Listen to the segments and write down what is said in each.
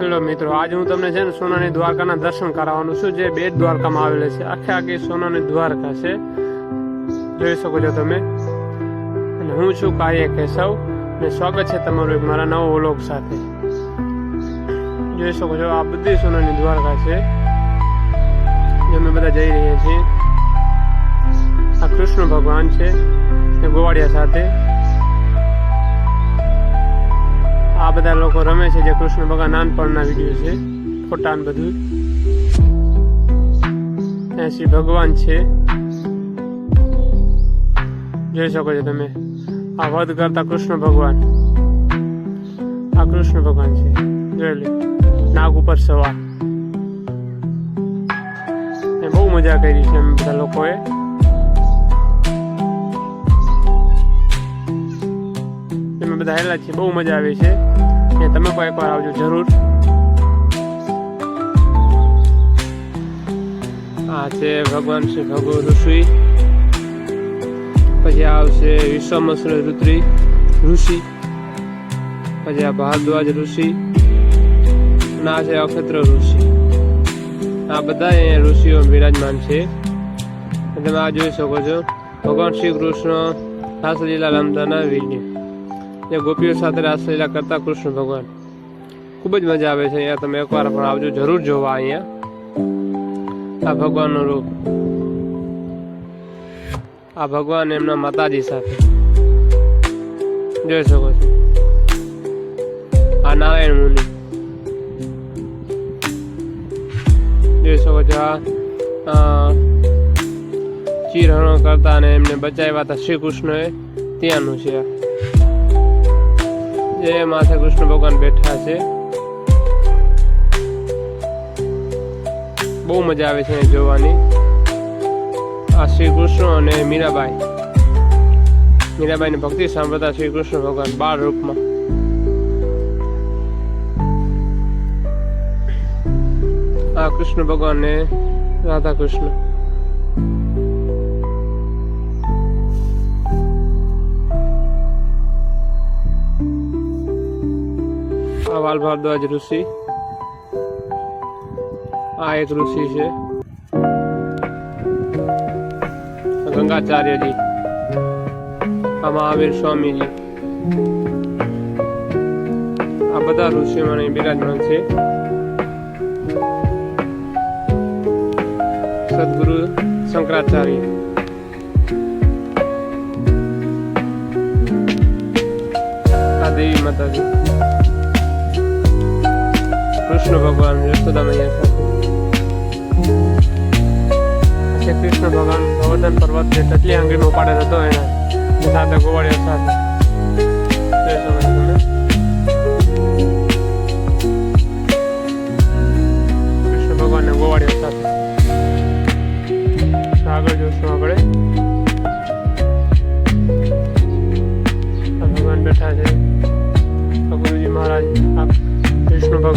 Hello મિત્રો, આજે હું તમને છે ને સોનાની દ્વારકાના દર્શન કરાવવાનું છું. જે બેટ દ્વારકામાં આવેલા છે. આખે આખી સોનાની દ્વારકા છે. જોઈ શકો છો તમે. અને હું છું કાર્ય કેશવ અને સ્વાગત છે તમારું એક મારા નવો વ્લોગ સાથે. જોઈ શકો છો, આ બધી સોનાની દ્વારકા છે. જે અમે બધા જઈ રહ્યા છીએ. આ કૃષ્ણ ભગવાન છે ગોવાડિયા સાથે. આ બધા લોકો રમે છે, જે કૃષ્ણ ભગવાન નાનપણના વીડિયો છે, ફોટા ને બધું. શ્રી ભગવાન છે. જોઈ શકો છો તમે, આ વધ કરતા કૃષ્ણ ભગવાન. આ કૃષ્ણ ભગવાન છે. જોઈ નાગ ઉપર સવાર. એ બહુ મજા કરી છે એમ બધા લોકોએ. એમાં બધા હેલા છીએ બહુ મજા આવે છે. ને તમે પણ એકવાર આવજો જરૂર. આ છે ભગવાન શ્રી ભગુ ઋષિ. પછી આવશે વિશ્વમસુર રુદ્રી ઋષિ. પછી આ ભારદ્વાજ ઋષિ. અને આ છે અખત્ર ઋષિ. આ બધા અહીંયા ઋષિઓ બિરાજમાન છે. તમે આ જોઈ શકો છો. ભગવાન શ્રી કૃષ્ણ રાસલીલા રમતાના વીડિયો જે ગોપીઓ સાથે રાસલીલા કરતા કૃષ્ણ ભગવાન. ખૂબ જ મજા આવે છે અહીંયા. તમે એકવાર પણ આવજો, જરૂર જોવા અહીંયા. આ ભગવાનનું રૂપ. આ ભગવાન એમના માતાજી સાથે. જોઈ શકો છો. આ નારાયણ મુનિ. જોઈ શકો છો આ ચીરહણો કરતા અને એમને બચાવ્યા હતા શ્રી કૃષ્ણએ. ત્યાંનું છે જે માથે કૃષ્ણ, ભગવાન બેઠા છે. બહુ મજા આવે છે જોવાની. આ શ્રી કૃષ્ણ અને મીરાબાઈ. મીરાબાઈની ભક્તિ સાંભળતા શ્રી કૃષ્ણ ભગવાન બાળ રૂપમાં. આ કૃષ્ણ ભગવાન ને રાધા કૃષ્ણ. વાલ ભારદ્વાજ ઋષિ. આ એક ઋષિ છે. ગંગાચાર્યજી. આ મહાવીર સ્વામીજી. આ બધા ઋષિ અહીં બિરાજમાન છે. સદગુરુ શંકરાચાર્ય. આ દેવી માતાજી. કૃષ્ણ ભગવાન યશોદા મૈયા છે કૃષ્ણ ભગવાન ગોવર્ધન પર્વત જે ટચલી આંગળીમાં ઉપાડેલ હતો, એને સાથે ગોવાળિયા સાથે.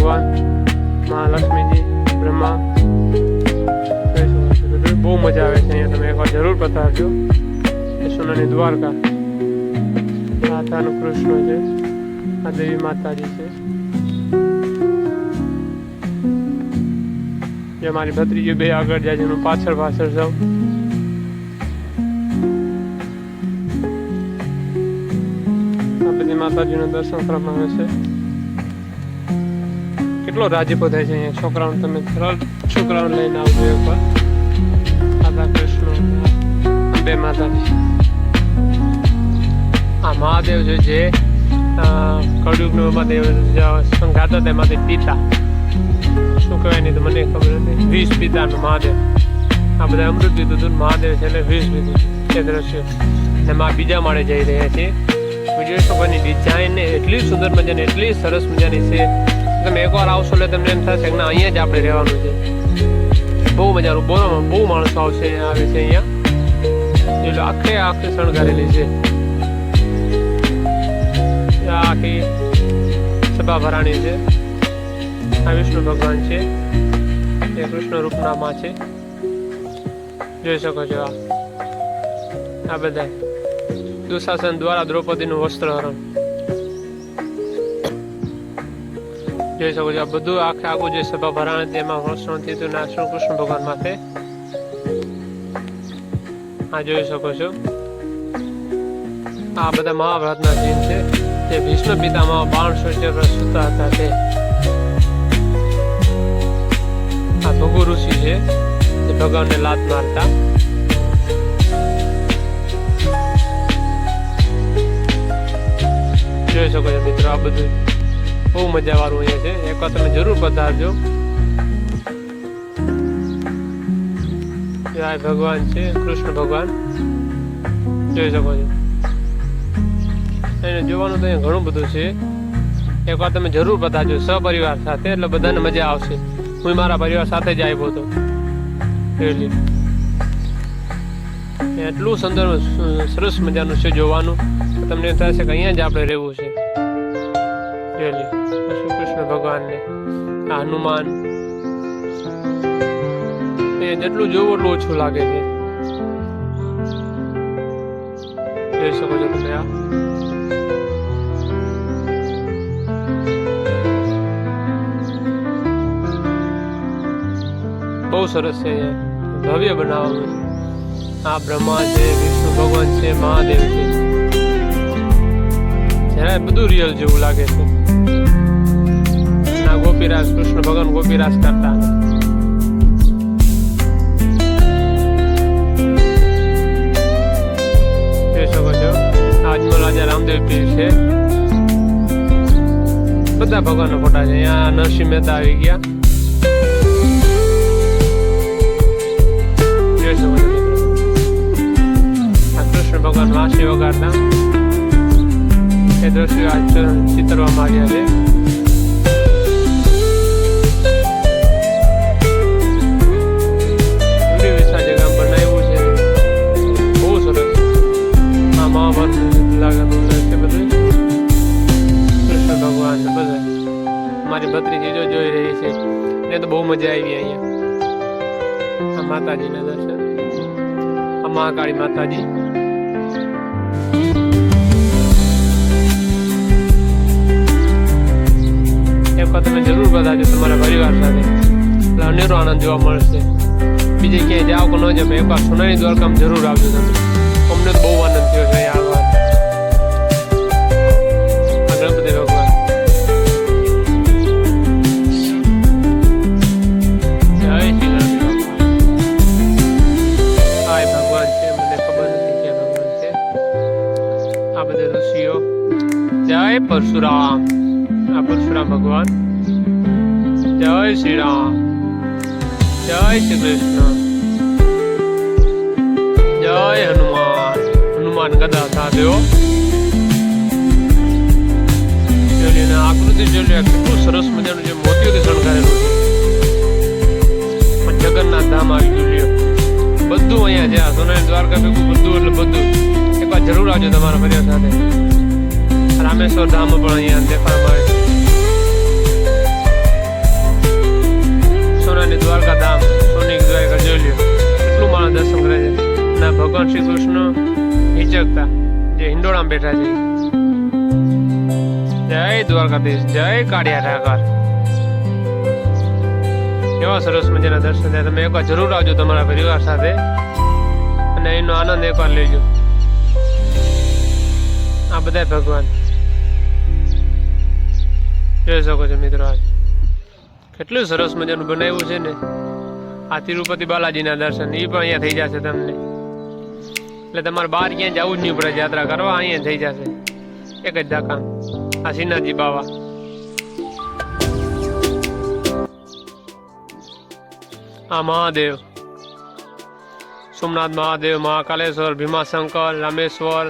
ભગવાન, મહાલક્ષ્મીજી, બ્રહ્મા. બહુ મજા આવે છે અહીંયા તમે એકવાર જરૂર પતાવજો સોનાની દ્વારકા. માતાનું કૃષ્ણ છે, આ દેવી માતાજી છે. જે મારી ભત્રીજી બે આગળ જાય છે હું પાછળ પાછળ જાઉં. આ બધી માતાજીનું દર્શન કરવામાં આવે છે. કેટલો રાજીપો થાય છે અહીંયા? છોકરાઓને તમે સરળ છોકરાઓને લઈને આવજો એકવાર રાધા કૃષ્ણ, બે માતાજી આ મહાદેવ છે જે કળયુગનો મહાદેવ સંઘાતો તેમાંથી પિતા. શું કહેવાય નહીં તો મને ખબર નથી. વીસ પિતાનું મહાદેવ. આ બધા અમૃત પીધું હતું મહાદેવ છે એટલે વીસ પીધું એ દ્રશ્ય. એમાં બીજા માળે જઈ રહ્યા છે. વીડિયો શોભાની ડિઝાઇન એટલી સુંદર મજાની, એટલી સરસ મજાની છે. તમે એકવાર આવશો એટલે તમને એમ થશે કે ના, અહીંયા જ આપણે રહેવાનું છે. બહુ મજાનું. બોલો બહુ માણસો આવશે આવે છે અહીંયા. એટલે આખે આખે શણગારેલી છે. આખી સભા ભરાણી છે. આ વિષ્ણુ ભગવાન છે. એ કૃષ્ણ રૂપના માં છે. જોઈ શકો છો આ. આ બધા દુશાસન દ્વારા દ્રૌપદીનું વસ્ત્રહરણ જોઈ શકો છો આ બધું આખે આખું જે સભા ભરાણી તેમાં વર્ષણ થયું હતું શ્રી કૃષ્ણ ભગવાન માટે. આ જોઈ શકો છો. આ બધા મહાભારતના સીન છે. જે ભીષ્મ પિતામાં બાણસો વર્ષ સુતા હતા તે. આ ભગુ ઋષિ છે, જે ભગવાનને લાત મારતા. જોઈ શકો છો મિત્રો આ બધું. બહુ મજા વાળું અહીંયા છે. એકવાર તમે જરૂર પધારજો. જય ભગવાન છે, કૃષ્ણ ભગવાન. જોઈ શકો છો એને જોવાનું તો અહીંયા ઘણું બધું છે. એકવાર તમે જરૂર બતાજો સપરિવાર સાથે, એટલે બધાને મજા આવશે. હું મારા પરિવાર સાથે જ આવ્યો હતો. really. એટલું સુંદર, સરસ મજાનું છે જોવાનું. તમને થશે કે અહીંયા જ આપણે રહેવું છે. really. શ્રી ભગવાનને. આ હનુમાન. એ જેટલું જોવું એટલું ઓછું લાગે છે. જોઈ શકો છો તમે આ. બહુ સરસ છે ભવ્ય બનાવવાનું આ બ્રહ્મા છે, વિષ્ણુ ભગવાન છે, મહાદેવ છે. જરા બધું રિયલ જેવું લાગે છે. ગોપીરાજ કૃષ્ણ ભગવાન ગોપીરાજ કરતા જોઈ શકો છો આજમલ રાજા રામદેવ પીર છે બધા ભગવાનના ફોટા છે અહીંયા નરસિંહ મહેતા આવી ગયા જોઈ શકો છો મિત્રો. આ કૃષ્ણ ભગવાન વાંસળી વગાડતા એ દ્રશ્યો આજ ચિતરવામાં આવ્યા છે માતાજીના દર્શન. આ મહાકાળી માતાજી. તમે જરૂર બતાજો તમારા પરિવાર સાથે એટલે અનેરો આનંદ જોવા મળશે. બીજે ક્યાંય જાઓ કે ન જાઓ એકવાર સોનાની દ્વારકામાં જરૂર આવજો તમે. અમને બહુ આનંદ આ પરશુરામ ભગવાન જય શ્રી રામ જય શ્રી કૃષ્ણ જય હનુમાન હનુમાન ગદા જોઈ આકૃતિ જોઈ લો, કેટલું સરસ મજાનું જે મોતીઓથી શણગારેલું છે. જગન્નાથ ધામ આવી ગયું. બધું અહીંયા છે. આ સોનાની દ્વારકા ભેગું બધું એટલે બધું. એકવાર જરૂર આવજો તમારા પરિવાર સાથે. રામેશ્વર ધામ પણ અહીંયા દેખાવા મળે સોનાની દ્વારકા ધામ સોની દ્વારકા જોઈ લ્યો કેટલું માણસ દર્શન કરે છે. ના, ભગવાન શ્રી કૃષ્ણ હિચકતા. જે હિંડોળામાં બેઠા છે. જય દ્વારકાધીશ, જય કાળિયા ઠાકર કેવા સરસ મજાના દર્શન થયા. તમે એકવાર જરૂર આવજો તમારા પરિવાર સાથે. અને એનો આનંદ એકવાર લેજો. આ બધા ભગવાન. જોઈ શકો છો મિત્રો આજ. કેટલું સરસ મજાનું બનાવ્યું છે ને. આ તિરુપતિ બાલાજીના દર્શન એ પણ અહીંયા થઈ જશે તમને. એટલે તમારે બહાર ક્યાંય જવું જ નહીં પડે, યાત્રા કરવા અહીંયા થઈ જશે. એક જ ધક્કા આ શ્રીનાથજી બાવા. આ મહાદેવ. સોમનાથ મહાદેવ, મહાકાલેશ્વર, ભીમાશંકર, રામેશ્વર,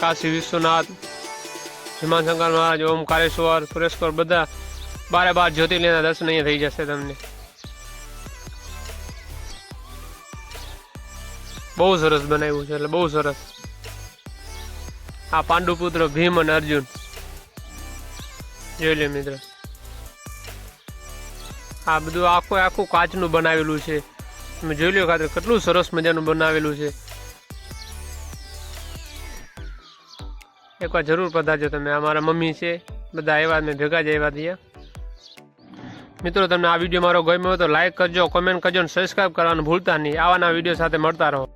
કાશી વિશ્વનાથ, ભીમાશંકર મહારાજ, ઓમકારેશ્વર, સુરેશ્વર, બધા બારે બાર જ્યોતિર્લિંગના દર્શન અહીંયા થઈ જશે તમને. બહુ સરસ બનાવ્યું છે, એટલે બહુ સરસ. આ પાંડુપુત્ર ભીમ અને અર્જુન. જોઈ લે મિત્ર. આ બધું આખું આખું કાચનું બનાવેલું છે. તમે જોઈ લો ખાતર કેટલું સરસ મજાનું બનાવેલું છે. એકવાર જરૂર પધારજો તમે. અમારા મમ્મી છે, બધા આવ્યા મેં ભેગા જ આવ્યા ત્યાં મિત્રો, તમને આ વીડિયો મારો ગમ્યો હોય તો લાઇક કરજો કોમેન્ટ કરજો અને સબસ્ક્રાઈબ કરવાનું ભૂલતા નહીં. આવાના વીડિયો સાથે મળતા રહો.